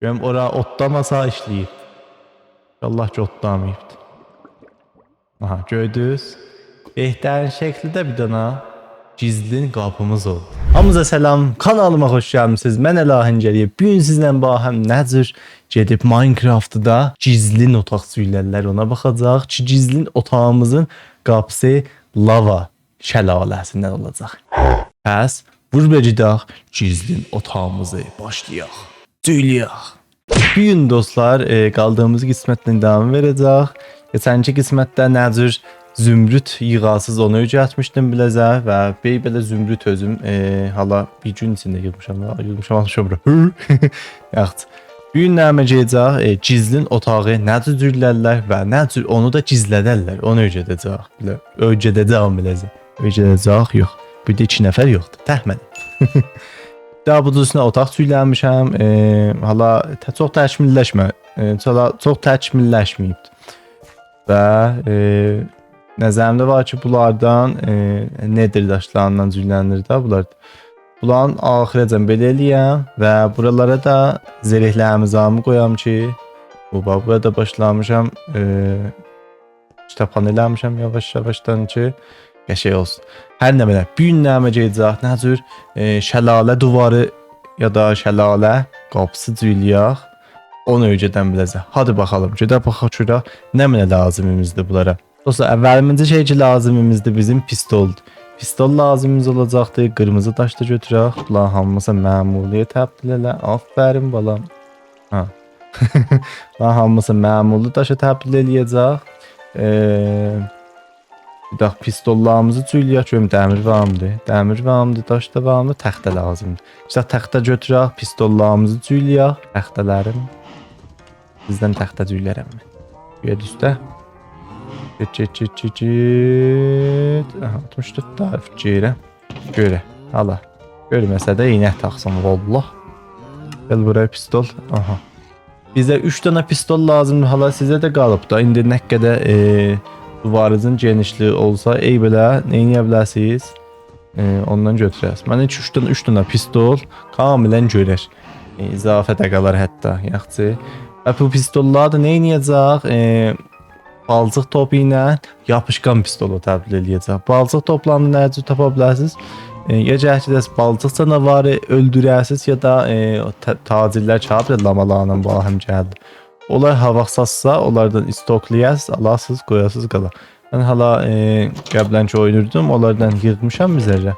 Görüm ora otlamasa işləyib. Allah otlamayıbdı. Aha gördünüz. Behtərin şəkildə bir dana gizlin qapımız oldu. Hamıza selam, kanalıma hoş gəlmisiniz. Mən Əlahin Gəliyev. Bu gün sizlə bahəm nəcür gedib Minecraftda gizlin otaq sürülərlər ona baxacaq ki, gizlin otağımızın qapısı lava şəlaləsindən olacaq. Pəs burada gedək gizlin otağımızı başlayaq. Cüyləyək. Bu gün dostlar e, qaldığımız qismətlə davam verəcək. Keçənki qismətdə nəcür zümrüt yığasız onu öyrətmişdim biləcə və bey belə zümrüt özüm e, hala bir gün içində yığmışam, yığmışam almışam bura. Yaxşı. Bu gün nə edəcək? E, gizlin otağı nə düzürlərlər və nə cür onu da gizlədərlər. Onu öyrədəcək. Belə öyrədəcəm biləcə. Öyrədəcək yox. Bir də 2 nəfər yoxdur. Təxmin. Daha bu üstünə otaq tüylənmişəm. E, hala tə, çox təkmilləşmə. E, çox, çox təkmilləşməyibdi. Və e, nəzərimdə var ki, bunlardan e, nedir daşlarından cüylənir də bunlar. Bunların axirəcən belə eləyəm və buralara da zərihlərimi qoyam ki, bu bax burada başlamışam. E, kitabxana eləmişəm yavaş-yavaşdan ki, qəşəng olsun. Hər nə belə bir gün nəmə gedəcək, nə cür e, şəlalə divarı ya da şəlalə qapısı cüyləyək. Onu öncədən biləcək. Hadi baxalım, gedək baxaq görək nə mənə lazımımızdır bunlara. Dostlar, əvvəlimizdə şey ki lazımımızdır bizim pistoldur. Pistol lazımımız olacaqdı. Qırmızı daş da götürək. Bunlar hamısı məmurluğa təbdil elə. Aferin balam. Ha. Bunlar hamısı məmurlu daşa təbdil eləyəcək. Eee dakika pistollarımızı cüyləyək görüm dəmir varmıdır? Dəmir varmıdır, daş da varmı? Təxtə lazımdır. İşte təxtə götürək, pistollarımızı cüyləyək. Təxtələrim. Sizdən təxtə cüylərəm mən. Üstə. Get get get get get. Aha, 64 tarif girə. Görə. Hala. Görməsə də iynə taxsın vallah. Gəl buraya pistol. Aha. Bizə 3 dənə pistol lazımdır. Hala sizə də qalıb da. İndi nə qədər eee duvarınızın genişliyi olsa ey belə nə edə bilərsiniz? E, ondan götürərsiniz. Mən 3 dənə 3 dənə pistol kamilən görər. E, izafə də qalar hətta, yaxşı. Və bu pistollar da nə edəcək? E, balcıq topu ilə yapışqan pistolu təbdil eləyəcək. Balcıq toplarını cür tapa bilərsiniz? E, ya cəhətdə balcıq canavarı öldürərsiniz ya da e, ta- tacirlər çağırır lamalarla bahəm gəldi. Onlar havaxsassa onlardan istoklayasız, alasız, qoyasız qala. Mən hala e, qəblənki oynurdum, onlardan yığmışam bizərə.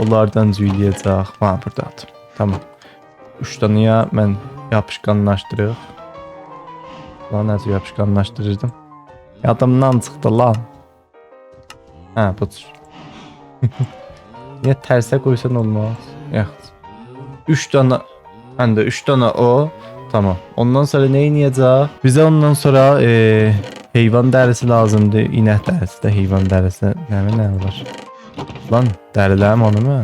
Onlardan cüyləyəcək. Ha, burdadır. Tamam. 3 dənəyə mən yapışqanlaşdırıq. Lan necə yapışqanlaşdırırdım? Yadımdan çıxdı lan. Hə, budur. Niyə tərsə qoysan olmaz? Yaxşı. 3 dənə, həm də 3 dənə o. Tamam. Ondan sonra ne inəyəcək? Bizə ondan sonra e, heyvan dərisi lazımdır. İnək dərisi də heyvan dərisi. Nə nə var? Lan dərilərim onu mu?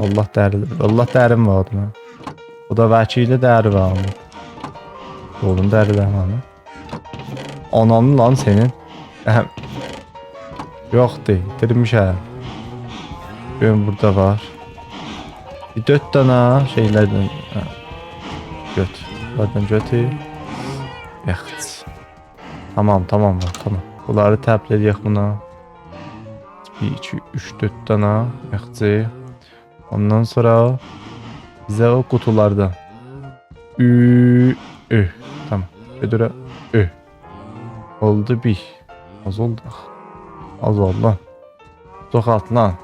Allah dəri. Allah dərim var mı? O da vəkili dəri var mı? Oğlum dərilərim onu. Ananın lan senin. Yoxdur, itirmişəm. Görün burada var. Bir dörd dənə şeylərdən. Hə. Göt. Buradan götür. Yaxşı. Tamam, tamam tamam. Bunları edək buna. 1, 2, 3, 4 dənə. Yaxşı. Ondan sonra bizə o qutulardan. Ü, ü. Tamam. Gedirə. Ü. Oldu bir. Az oldu. Az oldu lan. Çox lan.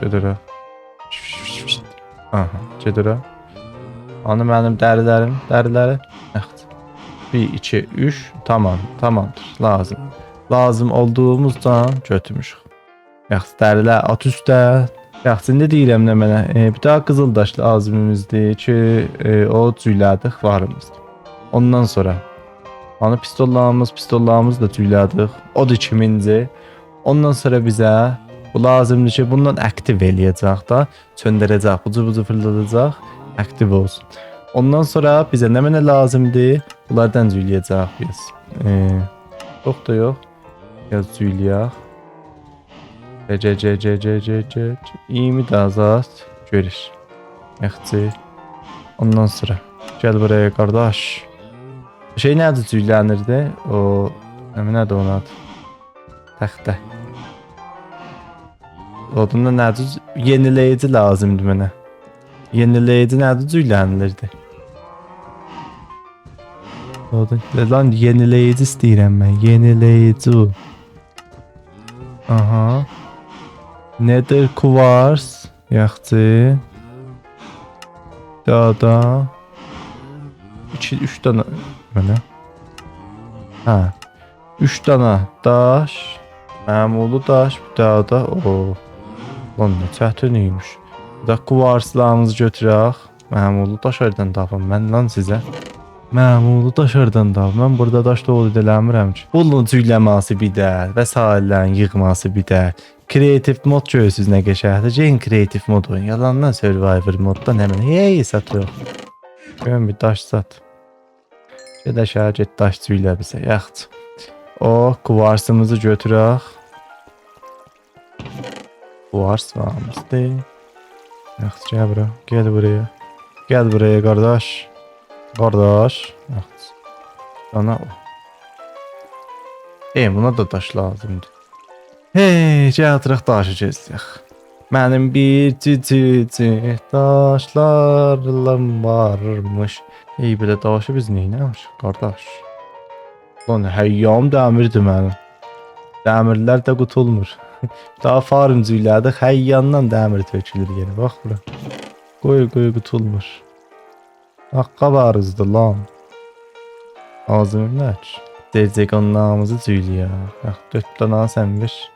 Gedirə. Aha, gedirə. Hani mənim dərilərim, dəriləri. Yaxşı. 1 2 3 tamam, tamamdır. Lazım. Lazım olduğumuzdan götürmüşük. Yaxşı, dərilər at üstə. Yaxşı, indi deyirəm nə mənə. E, bir daha qızıl daş lazımımızdır ki, e, o cüylədik varımızdır. Ondan sonra hani pistollarımız, pistollarımız da cüylədik. O da kiminci. Ondan sonra bizə bu lazımdır ki, bundan aktiv eləyəcək da, söndürəcək, bucu bucu fırladacaq, aktiv olsun. Ondan sonra bizə nə mənə lazımdır? Bunlardan cüyləyəcək biz. Ee, yox da yox. Yaz cüyləyək. C C C C C C C 20 də azad görür. Yaxçı. Ondan sonra gel buraya kardeş. Şey nerede tüylənirdi? O nədir onun adı? Təxtə. Odunda nədir? Yenileyici lazımdı mənə. Yenileyici nədir tüylənilirdi? Odun. Lan yenileyici istəyirəm mən. Yenileyici. Aha. Nether Quartz. Yaxçı. Daha da 2 3 dənə mənə. Hə. 3 dənə daş, məmulu daş, bir daha da o. Lan nə çətin imiş. Bir də kvarslarımızı götürək. Məmulu daş hardan tapım mən lan sizə? Məmulu daş hardan tapım? Mən burada daş doğru eləmirəm ki. Bunun cüyləməsi bir də, vəsaitlərin yığması bir də. Creative mod görürsüz nə qəşəngdir. Gen creative mod oyun. Yalandan survivor moddan həmin hey satıyor. Görün bir daş sat. Şəhər get daş cüylə bizə. Yaxşı. O kvarsımızı götürək. Kvars varmışdı. Yaxşı gəl bura. Gəl buraya. Gəl buraya qardaş. Qardaş. Yaxşı. Sana. E, buna da daş lazımdır. Hey, gətirək daşı gəzdik. Mənim bir cici daşlarım varmış. Ey, belə daşı biz neynəmiş, qardaş? Lan həyyam dəmirdir mənim. Dəmirlər də qutulmur. Daha züylada hay yandan demir tökülür gene. Bak bura. Koy koy tutulmur. Hakka barızdı lan. Ağzını aç. Derzek onun namızı züylü ya. Bak dört tane sen ver.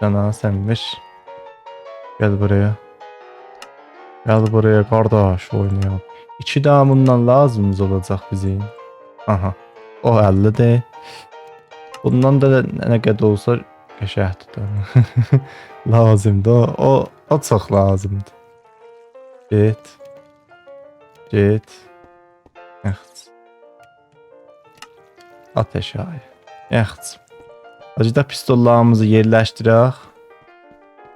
Tane sen ver. Gel buraya. Gel buraya kardeş oynayalım. İçi damından lazımız olacak bizim. Aha. O 50 de. Bundan da ne kadar olsa də. lazımdı o. O, o çox lazımdı. Get. Get. Yaxşı. Ateş ayı. Yaxşı. Acıda pistollarımızı yerləşdirək.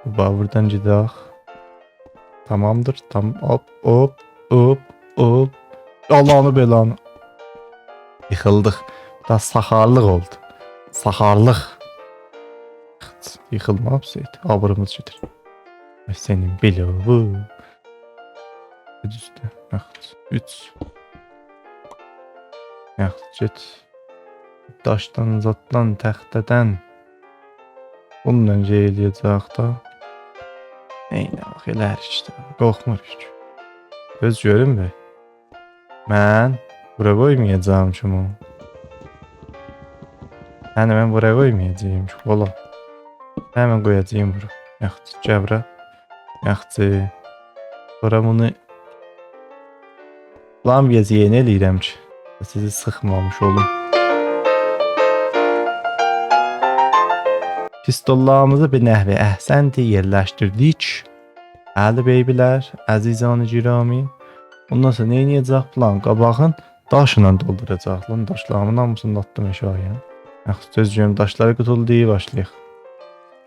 Ba buradan gidelim. Tamamdır. Tam hop hop hop hop. Allah'ını belanı. Yıkıldık. Da sakarlık oldu. Hapset. Yıkılma hapset. Abrımız çetir. Senin bloğu. Hadi üstte. Yaxşı. 3. Yaxşı get. Daşdan, zatdan, təxtədən. Bununla eləyəcək da. Eynə bax, elə hər işdə. Qorxmuruq. Göz görünmür. Mən bura qoymayacağam ki, mu? Yəni mən bura qoymayacağam ki, ola. Həmin qoyacağım bura. Yaxşı, gəbra. Yaxşı. Sonra bunu Lam yazıya nə eləyirəm ki? Sizi sıxmamış olum. Pistollarımızı bir nəhvə əhsəndi yerləşdirdik. Əli beybilər, əzizanı girami. Ondan sonra nə edəcək plan? Qabağın daşla dolduracaq. Lan daşlarımın hamısını atdım aşağıya. Yaxşı, söz görüm daşları qutuldu, başlayaq.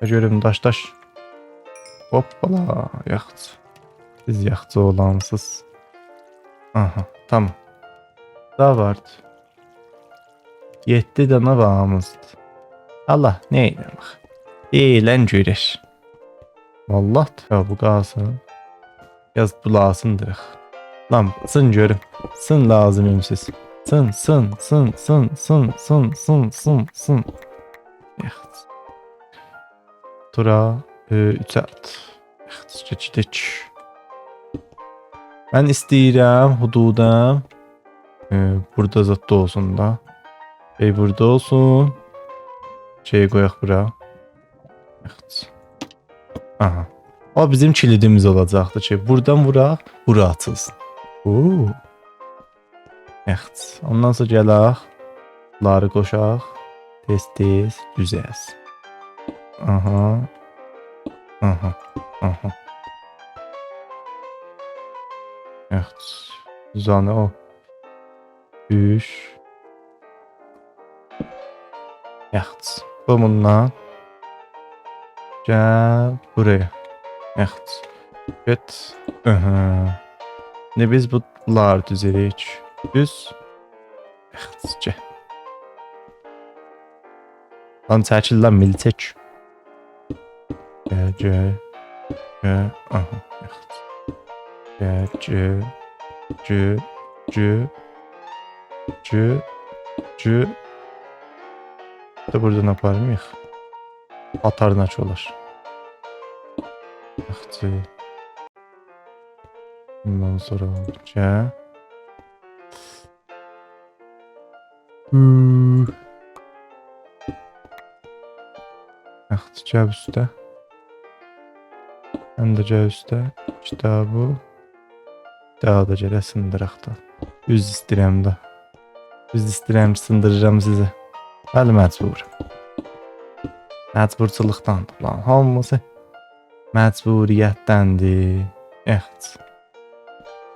Görüm daş daş. Hoppala, yaxçı. Siz yaxçı olansız. Aha, tamam. Daha vardı. 7 dənə bağımızdı. Allah nə edirəm? Deyilən görür. Vallah ya bu qalsın. Yaz bulasındırıq. Lan sın görüm. Sın lazımım siz. Sın sın sın sın sın sın sın sın sın. Yaxşı. Która ütet. Geçtik. Ben istəyirəm hududa e, burada zatta olsun da. Şey burada olsun. Şeyi koyak bura. Evet. Aha. O bizim kilidimiz olacaktı. Şey buradan vurak, bura atılsın. Oo. Evet. Ondan sonra gələk. Bunları koşaq. Tez tez düzəs. Aha. Aha. Aha. Yaxşı. Zanı o. Üç. Yaxşı. Bu bundan. Gəl buraya. Yaxşı. Get. Aha. Ne biz bunlar düzelik. Düz. Yaxşıca. Lan çəkil lan milçək. Gel gel. Gel. Aha. Gel gel. Gel. Gel. Gel. Gel. Da buradan aparmayıq. Atarın aç olar. Yaxşı. Bundan sonra. Hmm. Yaxşı, gəl üstə. Gəl üstə. Kitabı. Daha da gələ sındıraqda. Üz istəyirəm də. Üz istəyirəm, sındırıram sizi. Bəli, məcburam. Məcburçılıqdandır lan. Hamısı məcburiyyətdəndir. Yaxşı.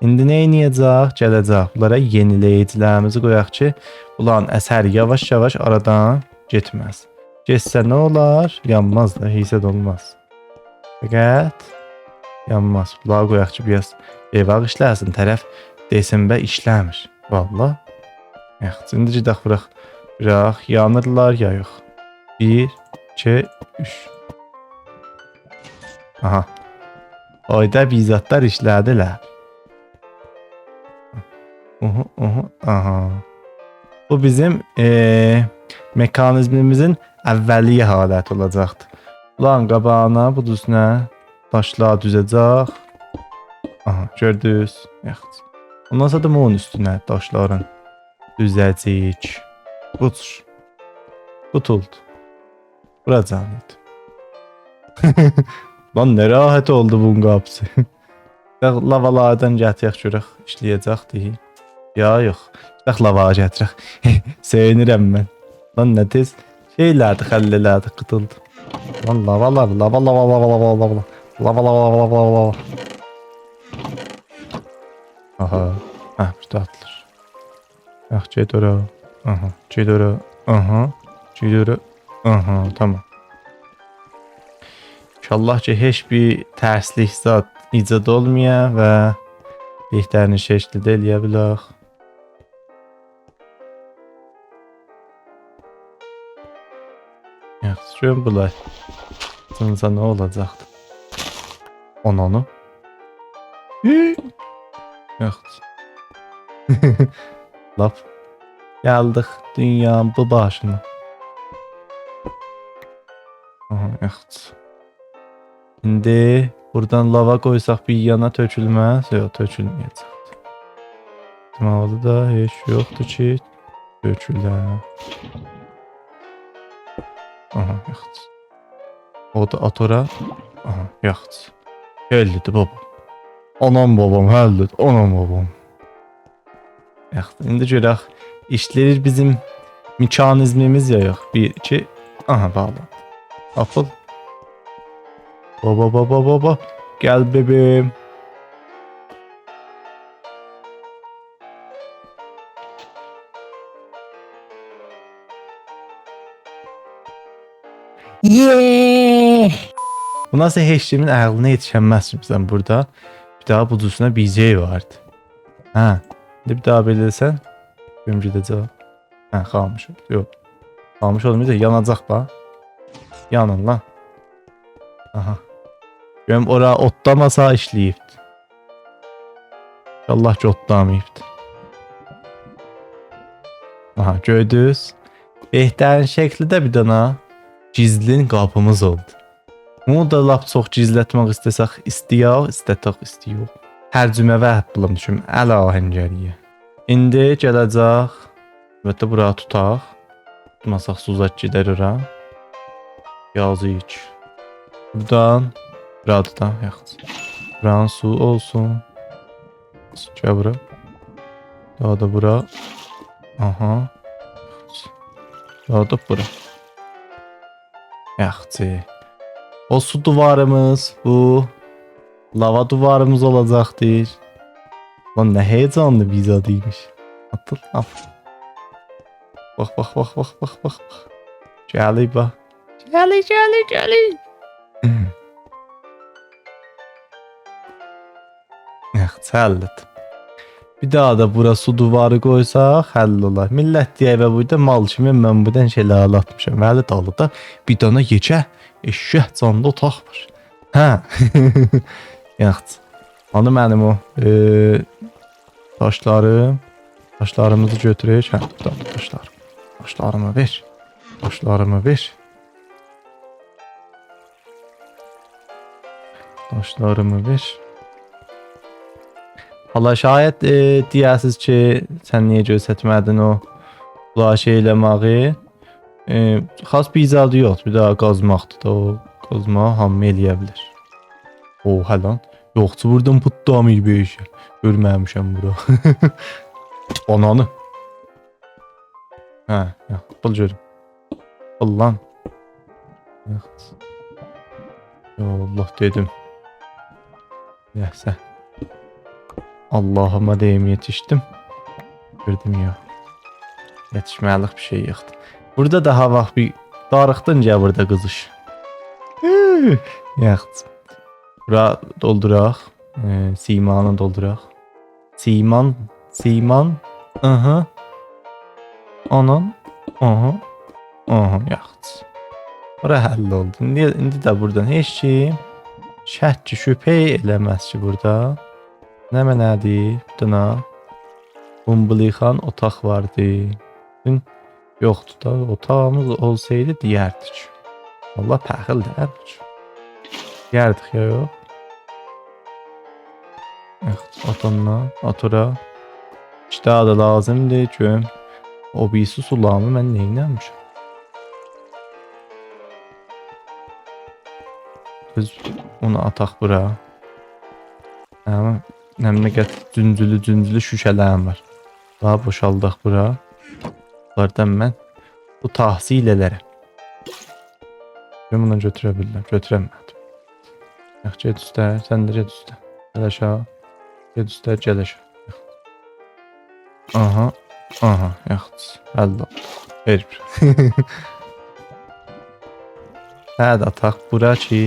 İndi nə edəcək? Gələcək. Bunlara yeniləyicilərimizi qoyaq ki, ulan əsər yavaş-yavaş aradan getməz. Getsə nə olar? Yanmaz da, hissə olmaz. Fəqət yanmaz. Bunları qoyaq ki, biraz evaq işləsin. Tərəf desin bə işləmir. Valla. Yaxşı, indi gedək bıraq. Bıraq, yanırlar ya yox. 1 2 3 Aha. Ayda bizatlar işlədilər. Uhu, uhu, aha. Bu bizim eee mekanizmimizin əvvəliyyə haləti olacaqdır. Ulan qabağına bu düzünə daşlar düzəcək. Aha, gördünüz? Yaxşı. Ondan sonra da onun üstünə daşların düzəcək. Butur. Tutuldu. Bura canlıdır. Lan nə rahat oldu bunun qapısı. Lavalardan gətirək görək işləyəcəkdi. Ya yox. Bax lava gətirək. Sevinirəm mən. Lan nə tez şeylərdi, xəllələrdi qıtıldı. Lan lavalar, lava lava lava lava lava. Lava lava lava lava lava. Aha. Hə, burada atılır. Yax, get ora. Aha, get ora. Aha. Get ora. Aha, tamam. İnşallah ki heç bir tərslik zat icad olmaya və bihtarini şəkildə eləyə bilək. Yaxşı, bunlar. Sınsa nə olacaqdı? Ananı. Hü! Yaxşı. Lap. Gəldik dünyanın bu başına. Aha, yaxşı. İndi buradan lava qoysaq bir yana tökülməz, yox, tökülməyəcək. Deməli da heç yoxdur ki, tökülər. Aha, yaxşı. O da atora. Aha, yaxşı. Gəldi baba. Anam babam həldir, anam babam. Yaxşı, indi görək işləyir bizim mekanizmimiz ya yox. 1 2 Aha, bağlı. Apıl. Baba baba baba. Gel bebeğim. Yeah! Bu nasıl heşimin ağlına yetişemez şimdi sen burada. Bir daha budusuna BJ vardı. Ha. Bir bir daha belirsen. Ömrü cevap. Ha kalmış. Yok. Kalmış olmayınca yanacak bak. Yanın lan. Aha. Görüm ora otlamasa işləyibdi. Allah ki otlamayıbdı. Aha gördünüz. Behtərin şəkli bir dana gizlin qapımız oldu. Bunu da lap çox gizlətmək istəsək istəyək, istətək istəyək. Tərcümə biləm düşüm əla ahəngəriyə. İndi gələcək və də bura tutaq. Tutmasaq suzat gedər ora. Yazıyıq. Buradan buradan yaxşı. Buranın su olsun. Gəl bura. Daha da bura. Aha. Daha da bura. Yaxşı. O su duvarımız bu. Lava duvarımız olacaqdır. Lan nə heyecanlı bir zadıymış. Atıl, al. Bax, bax, bax, bax, bax. bax. Gəli bax. Gəli, gəli, gəli. Yaxşı, həlləd. Bir daha da bura su duvarı qoysaq həll olar. Millət deyə və burada mal kimi mən buradan şeylər alatmışam. Məli dalıda bir dana yekə eşşək canlı otaq var. Hə. Yaxşı. Hani mənim o e, daşlarım, daşlarımızı götürək. Hə, da, daşlar. Daşlarımı ver. Daşlarımı ver. Daşlarımı ver. Hala şayət e, deyəsiz ki, sən niyə göstərmədin o flaşı eləməyi? E, xas bir izadı yox, bir daha qazmaqdır da o qazma hamı eləyə bilər. O, hə lan. Yoxçu buradan put damı bir şey. Görməmişəm bura. Ananı. Hə, ya, bul görüm. Allah. Yox. Ya Allah dedim. Neyse. Allah'ıma deyim yetiştim. Gördüm ya. Yetişməlik bir şey yoxdur. Burada daha vaxt bir darıxdınca burada qızış. Yaxşı. Bura dolduraq. E, simanı dolduraq. Siman, siman. Aha. Anan. Aha. Aha, yaxşı. Bura həll oldu. İndi, indi də buradan heç kim şək ki, şübhə eləməz ki burada. Nə mənədir? Buna Bumbulixan otaq vardı. Gün yoxdur da. Otağımız olsaydı deyərdik. Allah pəxil deyərdik. Deyərdik ya yox. Evet, otanla, atura. İşte da lazımdır ki o bir su sulamı mən neynəmişim? Biz onu ataq bura. Amma məmləkət cüncülü cüncülü şüşələrim var. Daha boşaldaq bura. Bunlardan mən bu tahsil elərəm. Ben bunu götürə bilirəm, götürəmədim. Yaxşı, get üstə, sən də get üstə. Gəl aşağı. Get üstə, gəl aşağı. Aha, aha, yaxşı. Həll. Ver bir. Hə, də ataq bura ki,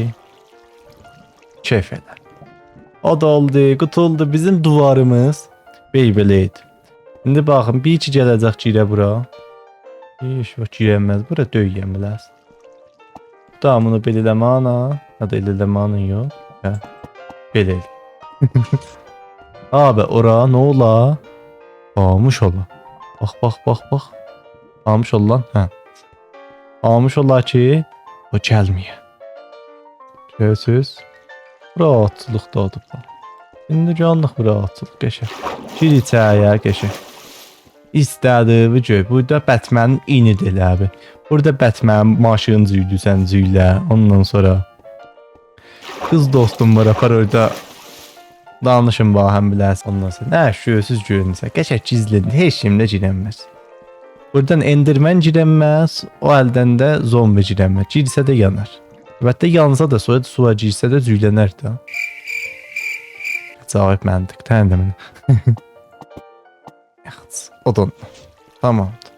keyf edər. O da oldu, qutuldu bizim duvarımız. Beybeleydi. İndi baxın, bir iki gələcək girə bura. İş, o girəməz. Bura döyəyəm biləsən. Damını belə eləmana, ya da elə eləmanın yox. Hə. Belə elə. Abi, ora nə ola? Almış ola. Bax, bax, bax, bax. Almış ol lan, hə. Almış ola ki, o gəlməyə. Görürsüz? Rahatçılıq da adı var. İndi canlıq bir rahatçılıq qəşəng. Gir içəriyə qəşəng. İstədiyi göy. Burada Batman'ın inidir abi. Burada Batman maşın züydü sən züylə. Ondan sonra qız dostum var apar orada danışın bax həm bilərsən ondan sonra. Nə şüyüsüz görünsə. Qəşəng gizlidir. Heç kimdə girənməz. Buradan Enderman girənməz. O əldən də zombi girənməz. Girsə də yanar. Əlbəttə yansa da sonra suya girsə də züylənər də. Cavab məntiq. Mənə. Yaxşı. Odun. Tamamdır.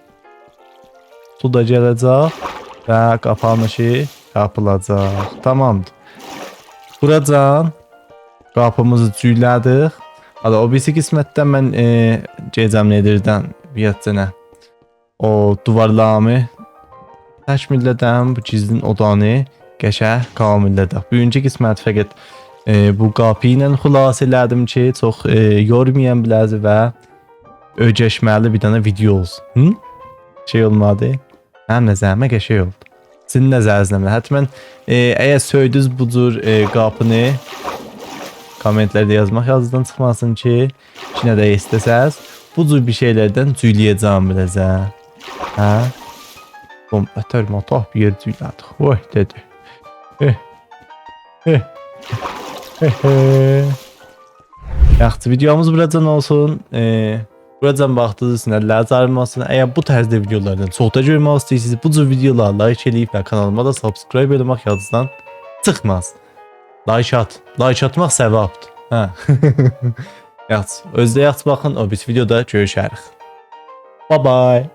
Su da gələcək və qapanışı yapılacaq. Tamamdır. Buracan qapımızı cüylədik. Hala o birisi qismətdən mən e, gecəm nedirdən biyyətcənə o duvarlarımı təkmillədən bu gizlin odanı qəşəng kamillədik. Birinci qismət fəqət e, bu qapı ilə xülas elədim ki, çox e, yormayan biləzi və öcəşməli bir dənə video olsun. Hı? Şey olmadı. Həm nəzərimə qəşəng oldu. Sizin nəzərinizdə? Həttəmən e, əgər söydünüz bu cür e, qapını kommentlərdə yazmaq yazıdan çıxmasın ki, ki nə də istəsəz bu cür bir şeylərdən cüyləyəcəm biləcə. Hə? Bom, ötər matah bir yer cüylədik. Oy, dedi. Yaxşı, videomuz buradan olsun. Ee, buradan baxdığınız üçün əlləriniz olsun. Əgər bu tərzdə videolardan çoxda görmək istəyirsiniz, bu cür videoları like eləyib və kanalıma da subscribe eləmək yadınızdan çıxmaz. Like at. Like atmaq səvabdır. Hə. yaxşı. Özdə yaxşı baxın. O bir videoda görüşərik. Bye bye.